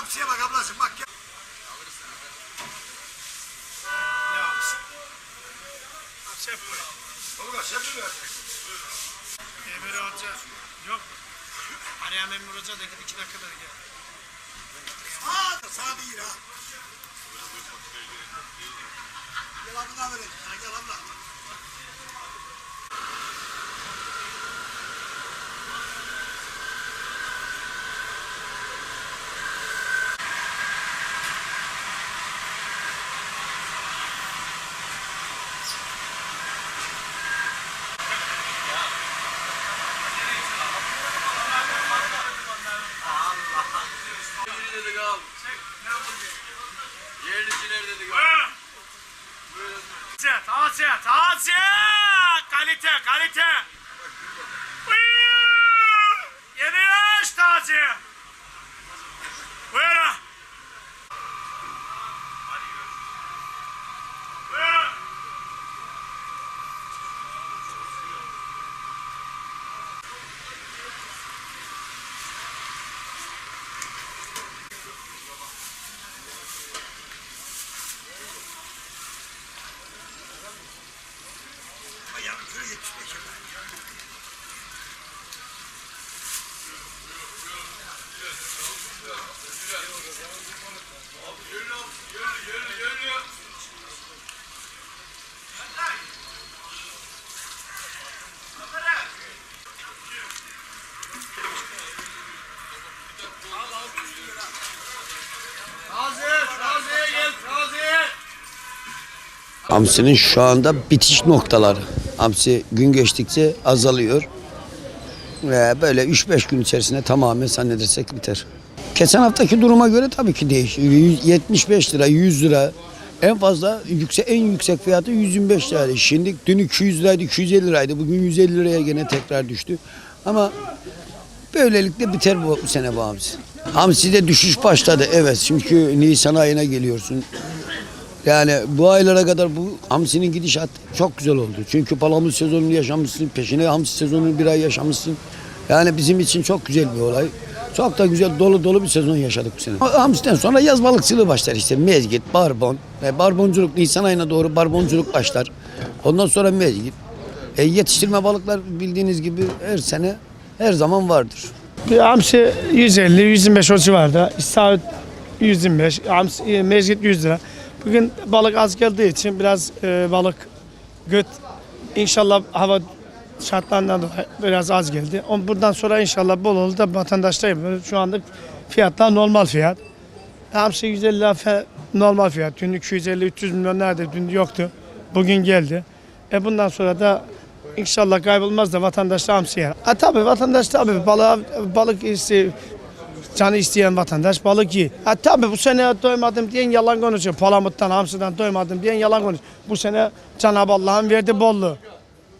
Hamsiye bak ablacığım bak gel. Ne hamsi? Hamsi hep böyle. Tolga sen mi verdin? Emir Hoca yok. Arayan Emir Hoca da iki dakikada gel. Aa sana değil ha. Gel abla sana, Gel abla. Taze, taze, taze! Kalite, kalite! Hamsinin şu anda bitiş noktaları. Hamsi gün geçtikçe azalıyor. Ve böyle 3-5 gün içerisinde tamamen zannedersek biter. Geçen haftaki duruma göre tabii ki değişiyor. 75 lira, 100 lira. En fazla yüksek, en yüksek fiyatı 125 liraydı. Şimdi dün 200 liraydı, 250 liraydı. Bugün 150 liraya gene tekrar düştü. Ama böylelikle biter bu, bu sene bu hamsi. Hamsi'de düşüş başladı evet. Çünkü Nisan ayına geliyorsun. Yani bu aylara kadar bu hamsinin gidişat çok güzel oldu. Çünkü palamut sezonunu yaşamışsın, peşine hamsi sezonunu bir ay yaşamışsın. Yani bizim için çok güzel bir olay. Çok da güzel dolu dolu bir sezon yaşadık bu sene. Hamsiden sonra yaz balıkçılığı başlar işte. Mezgit, barbon. E, barbonculuk Nisan ayına doğru barbonculuk başlar. Ondan sonra mezgit. E, yetiştirme balıklar bildiğiniz gibi her sene her zaman vardır. Hamsi 150, 125 o civarda. İstavrit 125, hamsi, e, mezgit 100 lira. Bugün balık az geldiği için biraz e, balık göt inşallah hava şartlarından dolayı biraz az geldi. On buradan sonra inşallah bol olur da vatandaştayım. Şu anda fiyatlar normal fiyat. Hamsi 150 lira normal fiyat. Dün 250-300 milyon nerede dün yoktu. Bugün geldi. E bundan sonra da inşallah kaybolmaz da vatandaş da hamsi yer. Ha tabii vatandaş tabii balık, balık iste, canı isteyen vatandaş balık yiyor. Ha tabii bu sene doymadım diyen yalan konuşuyor. Palamuttan, hamsiden doymadım diyen yalan konuşuyor. Bu sene Cenab-ı Allah'ın verdiği bolluğu.